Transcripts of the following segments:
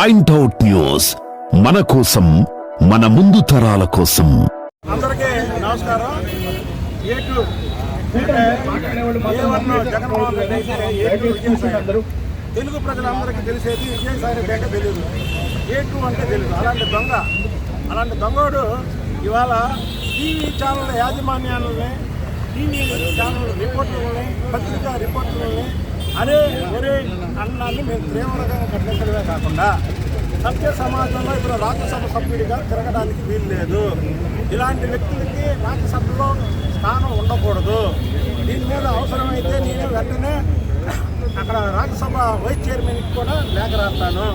Point out news మన కోసం మన ముందు తరాల కోసం. అందరికీ నమస్కారం. ఏ తెలుగు ప్రజలందరికీ తెలిసేది విజయసాయి రెడ్డి తెలియదు ఏ టూ అంటే తెలియదు అలాంటి దొంగ అలాంటి దొంగోడు ఇవాళ టీవీ ఛానల్ యాజమాన్యాలని టీవీ ఛానల్ రిపోర్టర్లని పత్రికా రిపోర్టర్లని అరే ఒరే అన్నాన్ని మేము తీవ్రంగా ఖండించడమే కాకుండా సభ్య సమాజంలో ఇప్పుడు రాజ్యసభ సభ్యుడిగా తిరగడానికి వీలు లేదు ఇలాంటి వ్యక్తులకి రాజ్యసభలో స్థానం ఉండకూడదు. దీని మీద అవసరమైతే నేను వెంటనే అక్కడ రాజ్యసభ వైస్ చైర్మన్కి కూడా లేఖ రాస్తాను.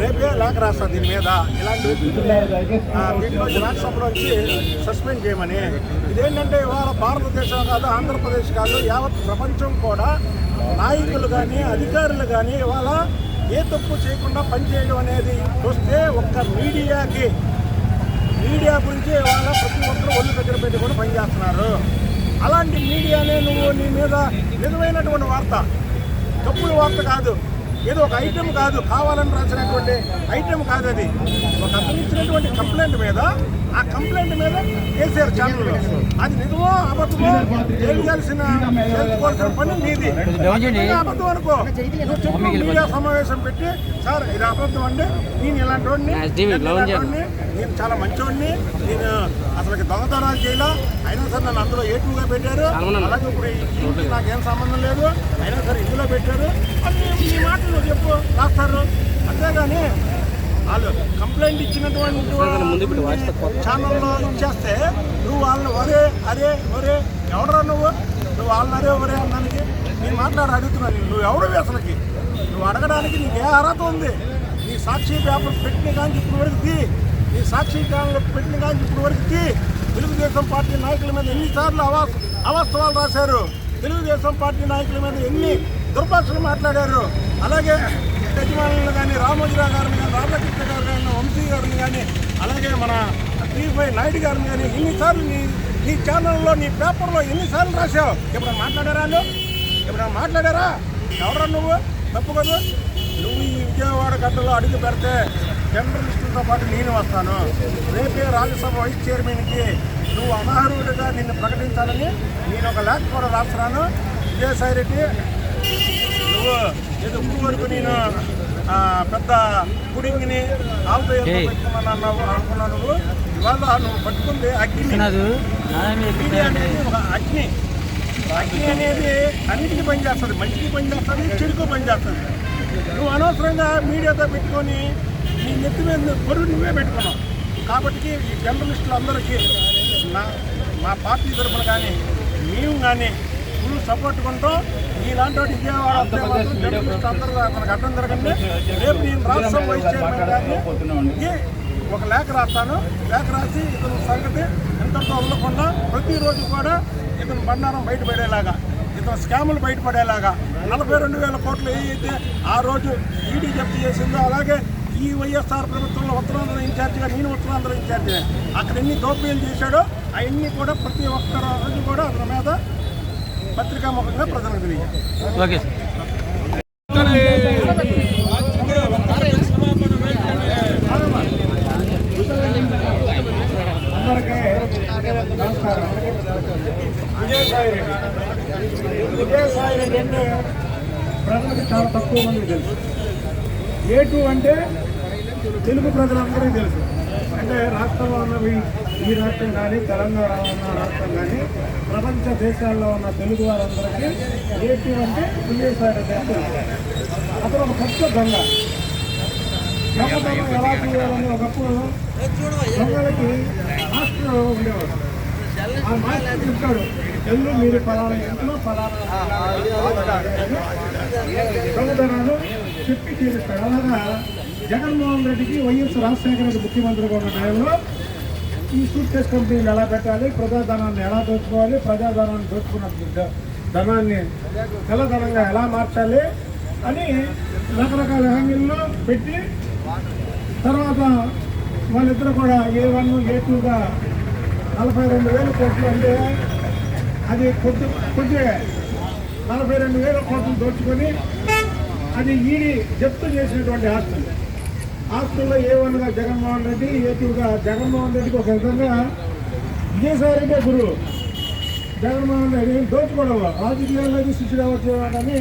రేపే లేఖ రాస్తా దీని మీద. ఇలాంటి వ్యక్తులు ఆ, దీంట్లో వచ్చి సస్పెండ్ చేయమని. ఇదేంటంటే ఇవాళ భారతదేశం కాదు ఆంధ్రప్రదేశ్ కాదు యావత్ ప్రపంచం కూడా నాయకులు కానీ అధికారులు కానీ ఇవాళ ఏ తప్పు చేయకుండా పనిచేయడం అనేది చూస్తే ఒక్క మీడియాకి మీడియా గురించి ఇవాళ ప్రతి ఒక్కరు ఒళ్ళు దగ్గర పెట్టి కూడా పనిచేస్తున్నారు అలాంటి మీడియానే నువ్వు నీ మీద నిజమైనటువంటి వార్త తప్పుడు వార్త కాదు. ఏదో ఒక ఐటెం కాదు కావాలని రాసినటువంటి ఐటెం కాదు అది. ఒక అతను ఇచ్చినటువంటి కంప్లైంట్ మీద ఆ కంప్లైంట్ మీద కేసీఆర్ ఛానల్ అది నిజమో అబద్ధమో తెలియాల్సిన తెలుసుకోవాల్సిన పని నీది. అబద్ధం అనుకో. మీడియా సమావేశం పెట్టి సార్ ఇది అబద్ధం అండి. నేను ఇలాంటి వాడిని నేను ఇలాంటి వాడిని, నేను చాలా మంచివాడిని నేను అసలు దొంగతనాలు చేయలా. అయినా సరే నన్ను అందులో ఏటుగా పెట్టారు. అలాగే ఇప్పుడు ఈ దీనికి నాకేం సంబంధం లేదు. అయినా సరే ఇందులో పెట్టారు. నీ మాటలు చెప్పు రాస్తారు. అంతేగాని వాళ్ళు కంప్లైంట్ ఇచ్చినటువంటి ఛానల్లో ఇచ్చేస్తే నువ్వు వాళ్ళని ఒరే అరే ఒరే ఎవడరా నువ్వు? నువ్వు వాళ్ళని అరే ఒరే అన్నానికి నేను మాట్లాడి అడుగుతున్నాను నువ్వు ఎవడు అసలుకి? నువ్వు అడగడానికి నీకు ఏ అర్హత ఉంది? నీ సాక్షి పేపర్ పెట్టిన కానీ ఇప్పుడు వరకు తీ. నీ సాక్షి ఛానల్ పెట్టిన కానీ ఇప్పుడు వరకు తీ. తెలుగుదేశం పార్టీ నాయకుల మీద ఎన్నిసార్లు అవాస్ అవాస్తవాలు రాశారు. తెలుగుదేశం పార్టీ నాయకుల మీద ఎన్ని దుర్భాషలు మాట్లాడారు? అలాగే యజమానులను కానీ రామోజీరావు గారిని కానీ రాధాకృష్ణ గారు కానీ వంశీ గారిని కానీ అలాగే మన టీవై నాయుడు గారిని కానీ ఎన్నిసార్లు నీ నీ ఛానల్లో నీ పేపర్లో ఎన్నిసార్లు రాశావు? ఎప్పుడైనా మాట్లాడారా నువ్వు? ఎప్పుడైనా మాట్లాడారా? ఎవరా నువ్వు? తప్పు కదా. నువ్వు ఈ విజయవాడ గడ్డలో అడుగు పెడితే జర్నలిస్టులతో పాటు నేను వస్తాను. రేపే రాజ్యసభ వైస్ చైర్మన్కి నువ్వు అనర్హుడిగా నిన్ను ప్రకటించాలని నేను ఒక లేఖ కూడా రాస్తున్నాను. విజయసాయి రెడ్డి ఏదో వరకు నేను పెద్ద పుడింగిని ఆవుతో పెట్టుకున్నాను అన్నావు అనుకున్నావు నువ్వు. ఇవాళ నువ్వు పట్టుకుంది అగ్ని. అగ్ని అనేది ఒక అగ్ని. అగ్ని అనేది అన్నిటికీ పనిచేస్తుంది మంచికి పనిచేస్తుంది చెడుకు పనిచేస్తుంది నువ్వు అనవసరంగా మీడియాతో పెట్టుకొని నీ నెత్తి మీద పొరుగు నువ్వే పెట్టుకున్నావు. కాబట్టి ఈ జర్నలిస్టులు అందరికీ నా మా పార్టీ తరఫున కానీ మేము కానీ ఫుల్ సపోర్ట్ కొంటాం నీలాంటి వాటి మనకు అర్థం జరగండి రేపు నేను రాష్ట్రం వైస్ చైర్మన్ గారిని ఒక లేఖ రాస్తాను. లేఖ రాసి ఇతను సంగతి ఎంతతో ఉండకుండా ప్రతిరోజు కూడా ఇతను బండారం బయటపడేలాగా ఇతను స్కాములు బయటపడేలాగా నలభై రెండు వేల కోట్లు ఏదైతే ఆ రోజు ఈడీ జప్తు చేసిందో అలాగే ఈ వైఎస్ఆర్ ప్రభుత్వంలో ఉత్తరాంధ్ర ఇన్ఛార్జిగా నేను ఉత్తరాంధ్ర ఇన్ఛార్జిగా అక్కడ ఎన్ని దోపిడీలు చేశాడో అవన్నీ కూడా ప్రతి ఒక్క రోజు కూడా అతని మీద పత్రికాముఖంగా ప్రజలకు తెలియజేయాలి. ఓకే విజయసాయి రెడ్డి అంటే ప్రజలకు చాలా తక్కువ మందికి తెలుసు. ఏ టూ అంటే తెలుగు ప్రజలందరికీ తెలుసు. అంటే రాష్ట్రంలో ఉన్నవి ఈ రాష్ట్రం కానీ తెలంగాణ ఉన్న రాష్ట్రం కానీ ప్రపంచ దేశాల్లో ఉన్న తెలుగు వారందరికీ ఏపీ అంటే విజయసాయి రెడ్డి అతను ఒక పెద్ద దొంగ దొంగతనం ఎలా చేయాలని ఒకప్పుడు దొంగలకి మాస్టర్ ఉండేవాడు. ఆ మాస్టర్ చెప్తాడు ఎల్లు మీరు ఫలానా ఇంట్లో ఫలానా దొంగతనాలు చెప్పి తీరుస్తాడు. అలాగా జగన్మోహన్ రెడ్డికి వైఎస్ రాజశేఖర రెడ్డి ముఖ్యమంత్రిగా ఉన్న టైంలో ఈ సూట్ కేస్ కంపెనీలు ఎలా పెట్టాలి? ప్రజాధనాన్ని ఎలా దోచుకోవాలి? ప్రజాధనాన్ని దోచుకున్న ధనాన్ని తెల్లధనంగా ఎలా మార్చాలి అని రకరకాల హామీలను పెట్టి తర్వాత వాళ్ళిద్దరు కూడా ఏ వన్ ఏ టూగా నలభై రెండు వేల కోట్లు అంటే అది కొద్ది కొద్దిగా నలభై రెండు వేల కోట్లు దోచుకొని అది ఈడీ జప్తు చేసినటువంటి ఆస్తులు. హాస్టల్లో ఏ వన్గా జగన్మోహన్ రెడ్డి ఏ టూగా జగన్మోహన్ రెడ్డికి ఒక విధంగా విజయసాయిరెడ్డి గురువు జగన్మోహన్ రెడ్డి దోచుకోవడంలో రాజకీయాల్లో శిష్యుడు అవ్వచ్చు కానీ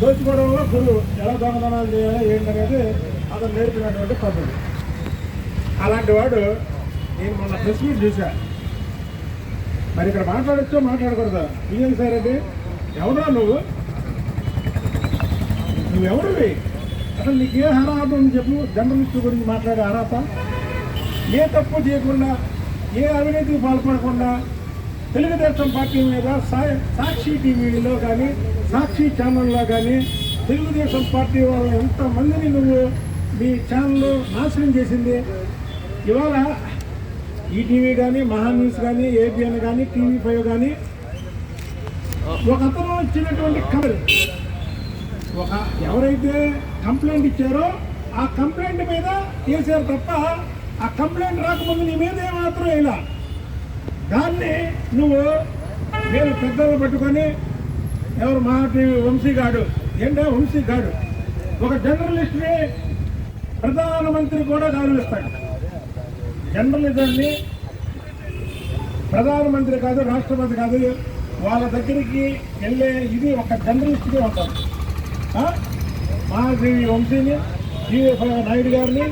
దోచుకోవడంలో గురువు ఎలా దొంగతనాలు చేయాలి ఏంటనేది అతను నేర్పినటువంటి పద్ధతి. అలాంటి వాడు నేను మొన్న ప్రెస్ మీట్ చూసా మరి ఇక్కడ మాట్లాడచ్చో మాట్లాడకూడదా? విజయసాయి రెడ్డి ఎవరా నువ్వు? నువ్వెవరివి? అసలు నీకు ఏ అర్హత ఉంది చెప్పు జర్నలిస్టు గురించి మాట్లాడే అర్హత? ఏ తప్పు చేయకుండా ఏ అవినీతికి పాల్పడకుండా తెలుగుదేశం పార్టీ మీద సా- సాక్షి టీవీలో కానీ సాక్షి ఛానల్లో కానీ తెలుగుదేశం పార్టీ వాళ్ళు ఎంతమందిని నువ్వు మీ ఛానల్ నాశనం చేసింది? ఇవాళ ఈటీవీ కానీ మహాన్యూస్ కానీ ఏబిఎన్ కానీ టీవీ ఫైవ్ కానీ ఒక అతను ఇచ్చినటువంటి కవర్ ఒక ఎవరైతే కంప్లైంట్ ఇచ్చారో ఆ కంప్లైంట్ మీద చేశారు తప్ప ఆ కంప్లైంట్ రాకముందు నీ మీద ఏమాత్రం ఇలా దాన్ని నువ్వు నేను పెద్దలు పట్టుకొని ఎవరు మా వంశీ వంశీగాడు ఏంటో వంశీగాడు ఒక జర్నలిస్ట్ని ప్రధానమంత్రి కూడా గౌరవిస్తాడు జర్నలిజాన్ని ప్రధానమంత్రి కాదు రాష్ట్రపతి కాదు వాళ్ళ దగ్గరికి వెళ్ళే ఇది ఒక జర్నలిస్ట్గా ఉంటారు. మహాదేవి వంశీని జీవీ నాయుడు గారిని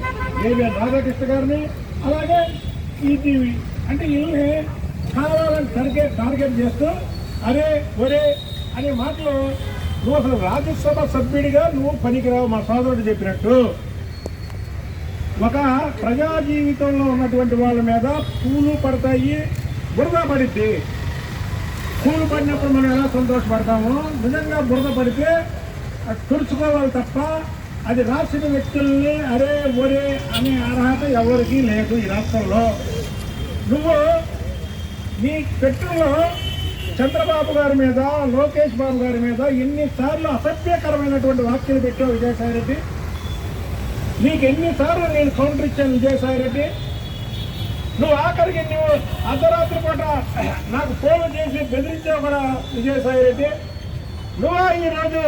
ఏవిఎన్ రాధాకృష్ణ గారిని అలాగే ఈటీవీ. అంటే వీళ్ళని కావాలని టార్గెట్ టార్గెట్ చేస్తూ అరే ఒరే అనే మాటలు నువ్వు అసలు రాజ్యసభ సభ్యుడిగా నువ్వు పనికిరావు మా సోదరుడు చెప్పినట్టు. ఒక ప్రజా జీవితంలో ఉన్నటువంటి వాళ్ళ మీద పూలు పడతాయి బురద పడిద్ది. పూలు పడినప్పుడు మనం ఎలా సంతోషపడతామో? నిజంగా బురద పడితే తుడుచుకోవాలి తప్ప అది రాసిన వ్యక్తుల్ని అరే ఒరే అనే అర్హత ఎవరికీ లేదు ఈ రాష్ట్రంలో. నువ్వు నీ పెట్టెలో చంద్రబాబు గారి మీద లోకేష్ బాబు గారి మీద ఎన్నిసార్లు అసభ్యకరమైనటువంటి వ్యాఖ్యలు పెట్టావు విజయసాయి రెడ్డి నీకు ఎన్నిసార్లు నేను కౌంటర్ ఇచ్చాను విజయసాయి రెడ్డి నువ్వు ఆఖరికి నువ్వు అర్ధరాత్రి పూట నాకు ఫోన్ చేసి బెదిరించావు కూడా విజయసాయి రెడ్డి నువ్వా ఈరోజు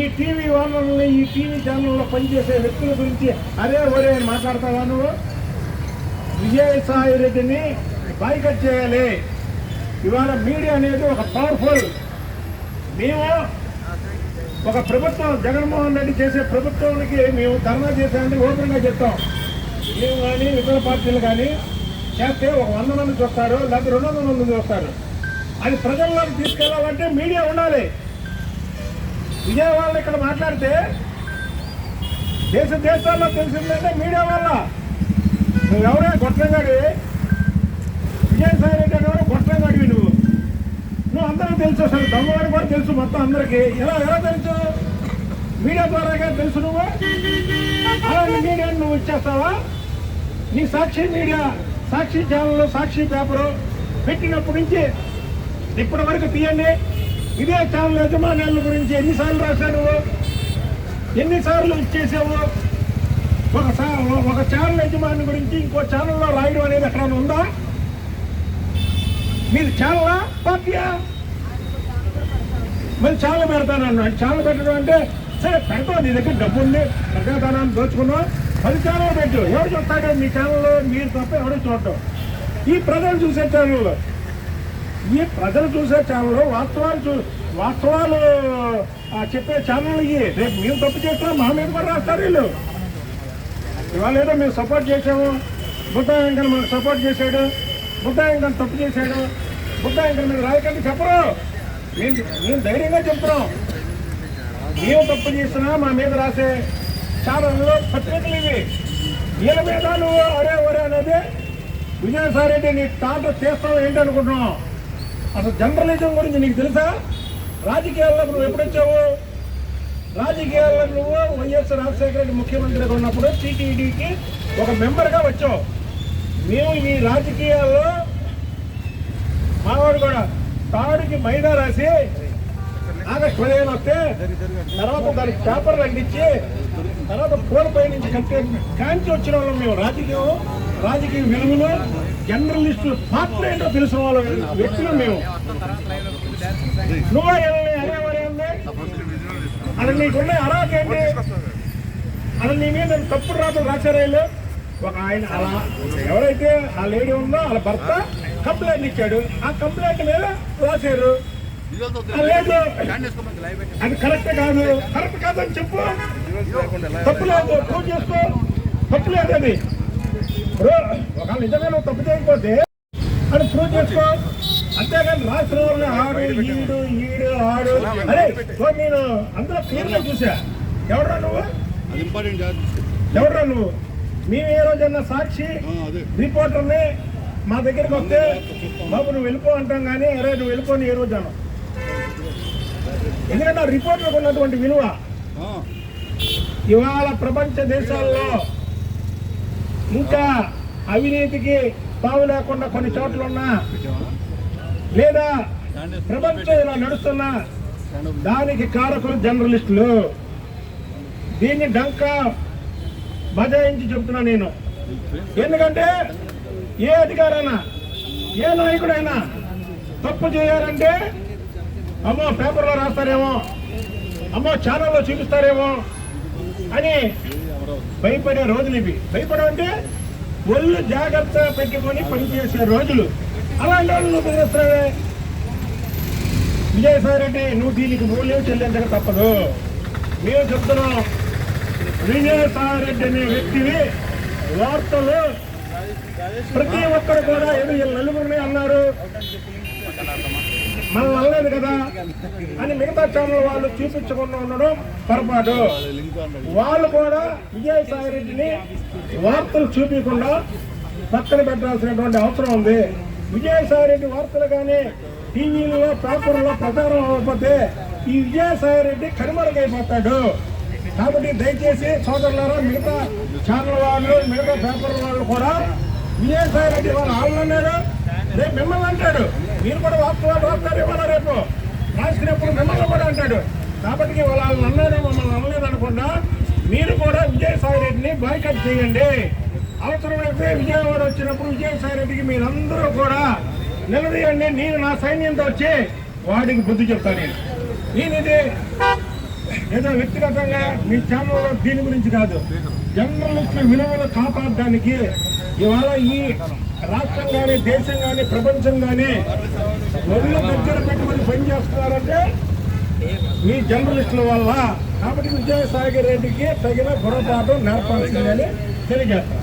ఈ టీవీ వాళ్ళని ఈ టీవీ ఛానల్లో పనిచేసే వ్యక్తుల గురించి అరే ఒరే మాట్లాడతాను మాట్లాడతావా నువ్వు? విజయసాయి రెడ్డిని బాయ్కట్ చేయాలి. ఇవాళ మీడియా అనేది ఒక పవర్ఫుల్ మేము ఒక ప్రభుత్వం జగన్మోహన్ రెడ్డి చేసే ప్రభుత్వానికి మేము ధర్నా చేసామని ఓపెన్గా చెప్తాం. మేము కానీ ఇతర పార్టీలు కానీ చేస్తే ఒక వంద మంది చూస్తారు లేకపోతే రెండు వందల మంది చూస్తారు. అది ప్రజల్లోకి తీసుకెళ్ళాలంటే మీడియా ఉండాలి. విజయవాడలో ఇక్కడ మాట్లాడితే దేశ దేశాల్లో తెలిసిందంటే మీడియా వల్ల. నువ్వెవరే గొట్టంగాడి విజయసాయి రెడ్డి అనేవారు గొట్టంగాడివి నువ్వు. నువ్వు అందరికీ తెలుసు అసలు దొంగవాడు కూడా తెలుసు మొత్తం అందరికీ. ఎలా ఎలా తెలుసు? మీడియా ద్వారాగా తెలుసు నువ్వు? అలాంటి మీడియాని నువ్వు ఇచ్చేస్తావా? నీ Sakshi media Sakshi channel Sakshi paper పెట్టినప్పటి నుంచి ఇప్పటి వరకు తీయండి. ఇదే ఛానల్ యజమానుల గురించి ఎన్నిసార్లు రాశావు? ఎన్నిసార్లు ఇచ్చేసావు? ఒక ఒక ఛానల్ యజమాని గురించి ఇంకో ఛానల్లో రాయడం అనేది ఎక్కడ ఉందా? మీరు ఛానలా? పార్టీయా? మరి ఛానల్ పెడతానన్నా ఛానల్ పెట్టడం అంటే సరే పెడతావు నీ దగ్గర డబ్బు ఉంది ప్రజాధనాన్ని దోచుకున్నావు పది ఛానల్ పెట్టు. ఎవరు చూస్తాడో? మీ ఛానల్లో మీరు తప్ప ఎవరు చూడటం ఈ ప్రజలు చూసే ఛానల్లో ఈ ప్రజలు చూసే ఛానల్లో వాస్తవాలు చూ వాస్తవాలు చెప్పే ఛానల్ ఇవి రేపు మేము తప్పు చేస్తాం మా మీద కూడా రాస్తారు వీళ్ళు. ఇవాళ ఏదో మేము సపోర్ట్ చేసాము బుద్ధ వెంకన్న మనకు సపోర్ట్ చేశాడు. బుద్ధ వెంకన్న తప్పు చేశాడు. బుద్ధ వెంకన్న మీద రాయకండి చెప్పరు. మేము మేము ధైర్యంగా చెప్తున్నాం. మేము తప్పు చేసినా మా మీద రాసే ఛానల్లో పత్రికలు ఇవి. వీళ్ళ మీద నువ్వు ఒరే ఒరే అనేది విజయసాయి రెడ్డి నీ తాత చేస్తావు ఏంటనుకుంటున్నావు అసలు జర్నలిజం గురించి నీకు తెలుసా? రాజకీయాల్లో నువ్వు ఎప్పుడొచ్చావు రాజకీయాల్లో నువ్వు వైఎస్ రాజశేఖర రెడ్డి ముఖ్యమంత్రిగా ఉన్నప్పుడు టీటీడీకి ఒక మెంబర్గా వచ్చావు. మేము ఈ రాజకీయాల్లో మావాడు కూడా తాడుకి మైదా రాసి ఆగస్టు పదిహేను వస్తే తర్వాత దానికి పేపర్లు అందించి తర్వాత పై నుంచి కట్టే కాంచి వచ్చిన వాళ్ళం మేము. రాజకీయం రాజకీయ విలువలు జర్నలిస్టుల పాత్ర ఏంటో తెలిసిన వాళ్ళ వ్యక్తులు మేము. నువ్వు వెళ్ళి అది నీకున్న అర్హత ఏంటి? అలా నీ మీద తప్పుడు రాతలు రాశారు ఒక ఆయన అలా ఎవరైతే ఆ లేడీ ఉందో వాళ్ళ భర్త కంప్లైంట్ ఇచ్చాడు. ఆ కంప్లైంట్ మీద రాశారు. లేదు అది కరెక్ట్ కాదు. కరెక్ట్ కాదని చెప్పు. తప్పు లేదు. ఫోన్ చేసుకో. తప్పు లేదు అది ఇప్పుడు ఒకవేళ నిజంగా నువ్వు తప్పు చేయకపోతే అని ప్రూవ్ చేసుకో. అంతేగాని వాళ్ళని ఆడు ఈడు ఈడు ఆడు. అరే సో నేను అందులో క్లియర్గా చూసా. ఎవడరా నువ్వు? ఎవడరా నువ్వు? మేము ఏ రోజన్నా సాక్షి? రిపోర్టర్ని మా దగ్గరికి వస్తే బాబు నువ్వు వెళ్ళిపో అంటాం కానీ అరే నువ్వు వెళ్ళిపోని ఏ రోజు అన్నావు ఎందుకంటే రిపోర్టర్కి ఉన్నటువంటి విలువ. ఇవాళ ప్రపంచ దేశాల్లో ఇంకా అవినీతికి తావు లేకుండా కొన్ని చోట్ల ఉన్నా లేదా ప్రపంచం ఇలా నడుస్తున్నా దానికి కారకులు జర్నలిస్టులు. దీన్ని డంక బజాయించి చెప్తున్నా నేను. ఎందుకంటే ఏ అధికారైనా ఏ నాయకుడైనా తప్పు చేయాలంటే అమ్మో పేపర్లో రాస్తారేమో అమ్మో ఛానల్లో చూపిస్తారేమో అని భయపడే రోజులు ఇవి. భయపడమంటే ఒళ్ళు జాగ్రత్త పెట్టుకొని పనిచేసే రోజులు. అలాంటి వాళ్ళు నువ్వు బెదిరిస్తావే విజయసాయి రెడ్డి నువ్వు దీనికి మూల్యం చెల్లించక తప్పదు. మేము చెప్తున్నాం. విజయసాయి రెడ్డి అనే వ్యక్తివి వార్తలు ప్రతి ఒక్కరు కూడా ఏదో నలుగురిని అన్నారు? మనం అనలేదు కదా అని మిగతా ఛానల్ వాళ్ళు చూపించకుండా ఉండడం పొరపాటు. వాళ్ళు కూడా విజయసాయి రెడ్డిని వార్తలు చూపించకుండా పక్కన పెట్టాల్సినటువంటి అవసరం ఉంది. విజయసాయి రెడ్డి వార్తలు కానీ టీవీలలో పేపర్లో ప్రచారం అవ్వకపోతే ఈ విజయసాయి రెడ్డి కనుమరుగైపోతాడు. కాబట్టి దయచేసి సోదరులారా మిగతా ఛానల్ వాళ్ళు మిగతా పేపర్ వాళ్ళు కూడా విజయసాయి రెడ్డి వాళ్ళు వాళ్ళు రేపు మిమ్మల్ని అంటాడు. మీరు కూడా వాస్తవాలు రాస్తారు ఇవాళ రేపు? రాసినప్పుడు మిమ్మల్ని కూడా అంటాడు. కాబట్టి వాళ్ళు అన్నాడు మమ్మల్ని అనలేదు అనకుండా మీరు కూడా విజయసాయి రెడ్డిని బాయ్కట్ చేయండి. అవసరమైతే విజయవాడ వచ్చినప్పుడు విజయసాయి రెడ్డికి మీరందరూ కూడా నిలదీయండి. నేను నా సైన్యంతో వచ్చి వాడికి బుద్ధి చెప్తాను. నేను. నేను ఇది ఏదో వ్యక్తిగతంగా మీ ఛానల్లో దీని గురించి కాదు. జర్నలిస్టుల విలువలు కాపాడడానికి ఇవాళ ఈ రాష్ట్రం కానీ దేశం కానీ ప్రపంచం కానీ ఒళ్ళు దగ్గర పెట్టుకుని పనిచేస్తున్నారంటే మీ జర్నలిస్టుల వల్ల. కాబట్టి విజయసాగర్ రెడ్డికి తగిన పొరపాటు నేర్పాల్సిందని తెలియజేస్తాను.